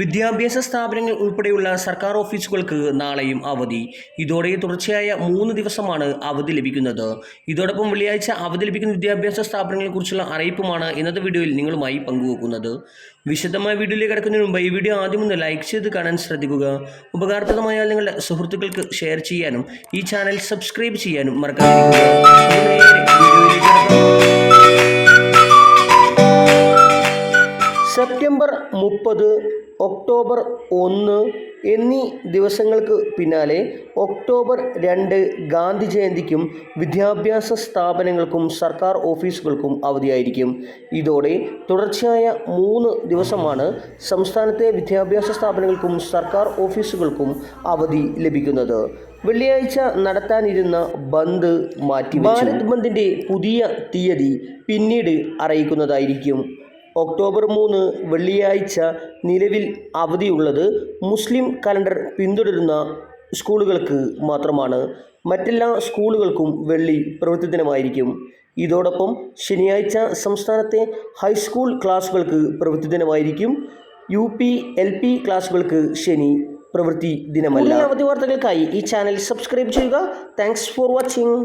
വിദ്യാഭ്യാസ സ്ഥാപനങ്ങൾ ഉൾപ്പെടെയുള്ള സർക്കാർ ഓഫീസുകൾക്ക് നാളെയും അവധി. ഇതോടെ തുടർച്ചയായ മൂന്ന് ദിവസമാണ് അവധി ലഭിക്കുന്നത്. ഇതോടൊപ്പം വെള്ളിയാഴ്ച അവധി ലഭിക്കുന്ന വിദ്യാഭ്യാസ സ്ഥാപനങ്ങളെക്കുറിച്ചുള്ള അറിയിപ്പുമാണ് ഇന്നത്തെ വീഡിയോയിൽ നിങ്ങളുമായി പങ്കുവെക്കുന്നത്. വിശദമായ വീഡിയോയിലേക്ക് കിടക്കുന്നതിന് മുമ്പ് ഈ വീഡിയോ ആദ്യം ഒന്ന് ലൈക്ക് ചെയ്ത് കാണാൻ ശ്രദ്ധിക്കുക. ഉപകാരപ്രദമായാൽ നിങ്ങളുടെ സുഹൃത്തുക്കൾക്ക് ഷെയർ ചെയ്യാനും ഈ ചാനൽ സബ്സ്ക്രൈബ് ചെയ്യാനും മറക്കാതിരിക്കുക. സെപ്റ്റംബർ മുപ്പത് ഒക്ടോബർ ഒന്ന് എന്നീ ദിവസങ്ങൾക്ക് പിന്നാലെ ഒക്ടോബർ രണ്ട് ഗാന്ധി ജയന്തിക്കും വിദ്യാഭ്യാസ സ്ഥാപനങ്ങൾക്കും സർക്കാർ ഓഫീസുകൾക്കും അവധിയായിരിക്കും. ഇതോടെ തുടർച്ചയായ മൂന്ന് ദിവസമാണ് സംസ്ഥാനത്തെ വിദ്യാഭ്യാസ സ്ഥാപനങ്ങൾക്കും സർക്കാർ ഓഫീസുകൾക്കും അവധി ലഭിക്കുന്നത്. വെള്ളിയാഴ്ച നടത്താനിരുന്ന ബന്ദ് മാറ്റി ഭാരത് ബന്ദിന്റെ പുതിയ തീയതി പിന്നീട് അറിയിക്കുന്നതായിരിക്കും. ഒക്ടോബർ മൂന്ന് വെള്ളിയാഴ്ച നിലവിൽ അവധിയുള്ളത് മുസ്ലിം കലണ്ടർ പിന്തുടരുന്ന സ്കൂളുകൾക്ക് മാത്രമാണ്. മറ്റെല്ലാ സ്കൂളുകൾക്കും വെള്ളി പ്രവൃത്തി ദിനമായിരിക്കും. ഇതോടൊപ്പം ശനിയാഴ്ച സംസ്ഥാനത്തെ ഹൈസ്കൂൾ ക്ലാസുകൾക്ക് പ്രവൃത്തി ദിനമായിരിക്കും. യു പി എൽ പി ക്ലാസുകൾക്ക് ശനി പ്രവൃത്തി ദിനമല്ല. അവധി വാർത്തകൾക്കായി ഈ ചാനൽ സബ്സ്ക്രൈബ് ചെയ്യുക. Thanks for watching